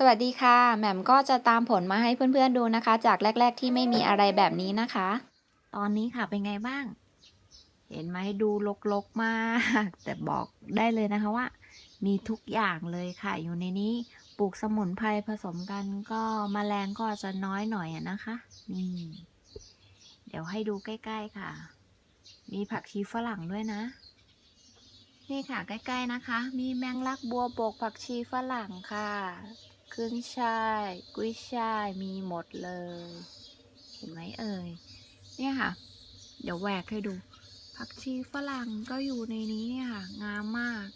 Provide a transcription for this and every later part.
สวัสดีค่ะ แหม่มก็จะตามผลมาให้เพื่อนๆดูนะคะ จากแรก ๆ ที่ไม่มีอะไรแบบนี้นะคะ ตอนนี้ค่ะเป็นไงบ้าง เห็นไหมดูลกๆมาก แต่บอกได้เลยนะคะว่า มีทุกอย่างเลยค่ะ อยู่ในนี้ปลูกสมุนไพรผสมกันก็มแมลงก็จะน้อยหน่อยนะคะนี่เดี๋ยวให้ดูใกล้ ๆค่ะ มีผักชีฝรั่งด้วยนะ นี่ค่ะใกล้ ๆนะคะ มีแมงลักบัวบกผักชีฝรั่งค่ะ ขึ้นช่าย กุ้ยช่ายมีหมดเลย เห็นไหมเอ่ย เนี่ยค่ะ เดี๋ยวแหวกให้ดู ผักชีฝรั่งก็อยู่ในนี้เนี่ยค่ะ งามมาก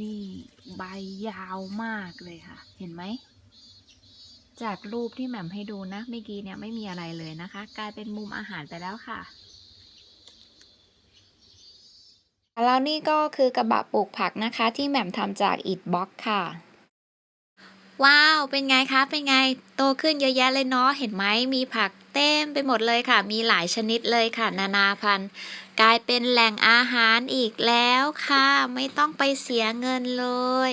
นี่ใบยาวมากเลยค่ะ เห็นไหม จากรูปที่แหม่มให้ดูนะเมื่อกี้เนี่ยไม่มีอะไรเลยนะคะ กลายเป็นมุมอาหารไปแล้วค่ะแล้วนี่ก็คือกระบะปลูกผักนะคะ ที่แหม่มทำจากอิฐบล็อกค่ะ ว้าว เป็นไงคะ เป็นไง โตขึ้นเยอะแยะเลยเนาะ เห็นไหม มีผักเต็มไปหมดเลยค่ะ มีหลายชนิดเลยค่ะ นานาพันธุ์ กลายเป็นแหล่งอาหารอีกแล้วค่ะ ไม่ต้องไปเสียเงินเลย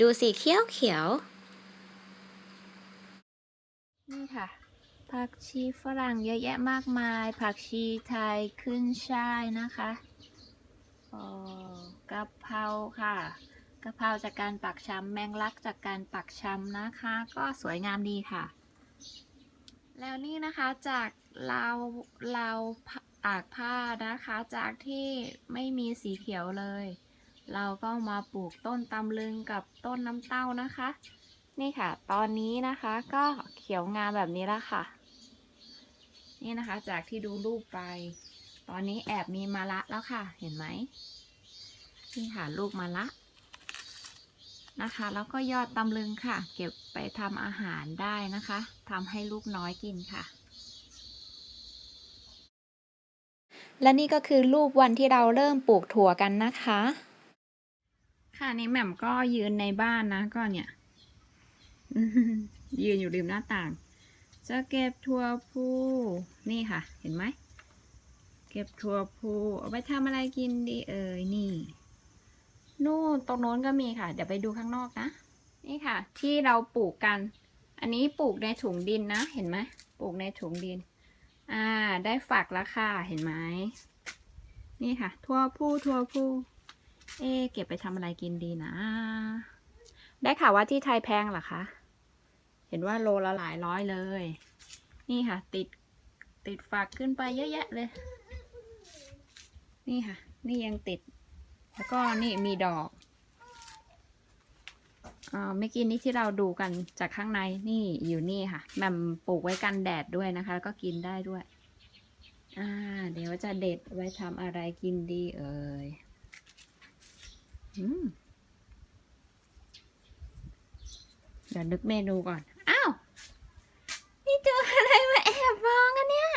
ดูสีเขียวเขียว นี่ค่ะ ผักชีฝรั่งเยอะแยะมากมาย ผักชีไทยขึ้นช่ายนะคะโอ้กะเพราค่ะ กะเพราจากการปักช้ำแมงลักจากการปักช้ำนะคะ ก็สวยงามดีค่ะ แล้วนี่นะคะจากเราเราตากผ้านะคะ จากที่ไม่มีสีเขียวเลย เราก็มาปลูกต้นตำลึงกับต้นน้ำเต้านะคะ นี่ค่ะ ตอนนี้นะคะก็เขียวงามแบบนี้แล้วค่ะ นี่นะคะจากที่ดูรูปไป ตอนนี้แอบมีมะละแล้วค่ะ เห็นไหมนี่ค่ะลูกมะละ นะคะ แล้วก็ยอดตำลึงค่ะ เก็บไปทำอาหารได้นะคะทำให้ลูกน้อยกินค่ะและนี่ก็คือรูปวันที่เราเริ่มปลูกถั่วกันนะคะ ค่ะนี่แหม่มก็ยืนในบ้านนะก็เนี่ย ยืนอยู่ริมหน้าต่าง จะเก็บถั่วพูนี่ค่ะ เห็นไหม เก็บถั่วพูเอาไปทำอะไรกินดีเอ่ยนี่ นู่นตรงโน้นก็มีค่ะ เดี๋ยวไปดูข้างนอกนะ นี่ค่ะ ที่เราปลูกกัน อันนี้ปลูกในถุงดินนะ เห็นไหมปลูกในถุงดิน อ่า ได้ฝักแล้วค่ะ เห็นไหม นี่ค่ะ ทั่วผู้ทั่วผู้ เอ๊เก็บไปทำอะไรกินดีนะ ได้ข่าวว่าที่ไทยแพงเหรอคะ เห็นว่าโลละหลายร้อยเลย นี่ค่ะ ติด ติดฝักขึ้นไปเยอะแยะเลย นี่ค่ะ นี่ยังติด แล้วก็นี่มีดอกอ่าเมื่อกี้นี้ที่เราดูกันจากข้างในนี่อยู่นี่ค่ะแหมมปลูกไว้กันแดดด้วยนะคะ แล้วก็กินได้ด้วย อ่า เดี๋ยวจะเด็ดไว้ทำอะไรกินดีเอ่ยอืมเดี๋ยวนึกเมนูก่อนเจออะไรมาแอบมองกันเนี่ย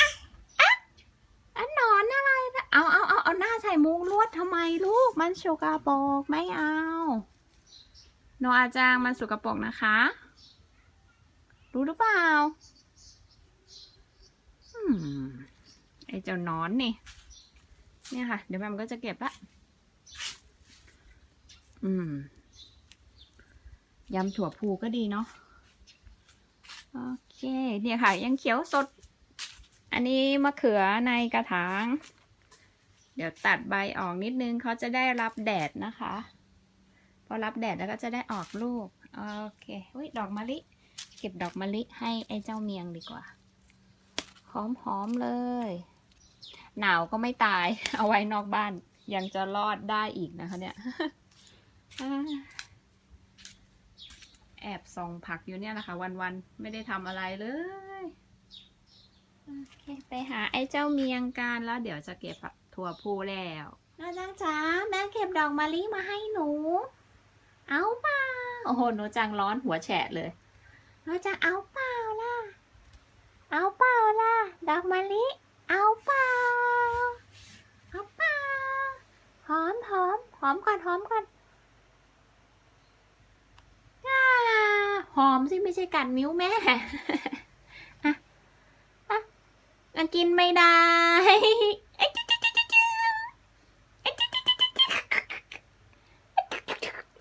อะอะอันหนอนอะไรนะเอาเอาเอาเอาหน้าใส่มุง ไมลูกมันสกปรกไม่เอาโนอาจางมันสกปรกนะคะ รู้หรือเปล่าอืมไอเจ้านอนนี่ เนี่ยค่ะ เดี๋ยวแมมก็จะเก็บละอืมยำถั่วพูก็ดีเนาะโอเค เนี่ยค่ะ ยังเขียวสด อันนี้มะเขือในกระถาง ดี๋ยวตัดใบออกนิดนึงเขาจะได้รับแดดนะคะ พอรับแดดแล้วก็จะได้ออกลูก โอเคอุ้ยดอกมะลิ เก็บดอกมะลิให้ไอ้เจ้าเมียงดีกว่า หอมๆเลย หนาวก็ไม่ตาย เอาไว้นอกบ้าน ยังจะรอดได้อีกนะคะเนี่ยแอบส่องผักอยู่เนี่ยแหละค่ะวันๆ ไม่ได้ทำอะไรเลยโอเคไปหาไอ้เจ้าเมียงกันแล้วเดี๋ยวจะเก็บผัก ถั่วพูแล้วน้าจังจ๋าแม่เก็บดอกมะลิมาให้หนู เอาเปล่าโอ้โหหนูจังร้อนหัวแฉะเลยหนูจังเอาเปล่าล่ะ เอาเปล่าล่ะ ดอกมะลิ เอาเปล่าเอาเปล่าหอมหอมหอมก่อนหอมก่อนอ่าหอมสิไม่ใช่กัดมิ้วแม่อะอะมันกินไม่ได้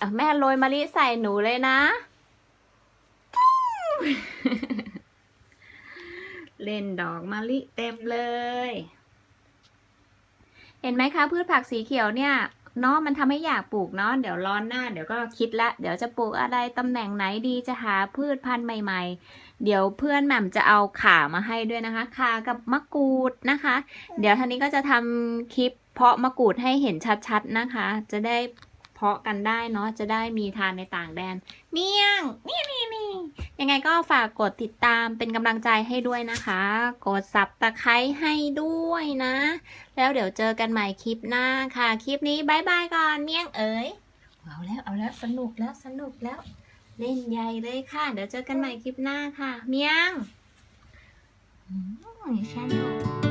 อะแม่โรยมะลิใส่หนูเลยนะ เล่นดอกมะลิเต็มเลย เห็นไหมคะพืชผักสีเขียวเนี่ยเนาะมันทำให้อยากปลูกเนาะเดี๋ยวร้อนหน้า เดี๋ยวก็คิดละเดี๋ยวจะปลูกอะไรตำแหน่งไหนดีจะหาพืชพันธุ์ใหม่ ๆ เดี๋ยวเพื่อนแหม่มจะเอาข่ามาให้ด้วยนะคะข่ากับมะกรูดนะคะ เดี๋ยวท่านนี้ก็จะทำคลิปเพาะมะกรูดให้เห็นชัดๆนะคะ จะได้ เพาะกันได้เนาะจะได้มีทานในต่างแดน เมี่ยงนี่นี่นี่ยังไงก็ฝากกดติดตามเป็นกำลังใจให้ด้วยนะคะ กดสับตะไคร้ให้ด้วยนะ แล้วเดี๋ยวเจอกันใหม่คลิปหน้าค่ะ คลิปนี้บายบายก่อนเมี่ยงเอ๋ยเอาแล้วเอาแล้วสนุกแล้วสนุกแล้ว เล่นใหญ่เลยค่ะ เดี๋ยวเจอกันใหม่คลิปหน้าค่ะ เมี่ยงอืมสนุก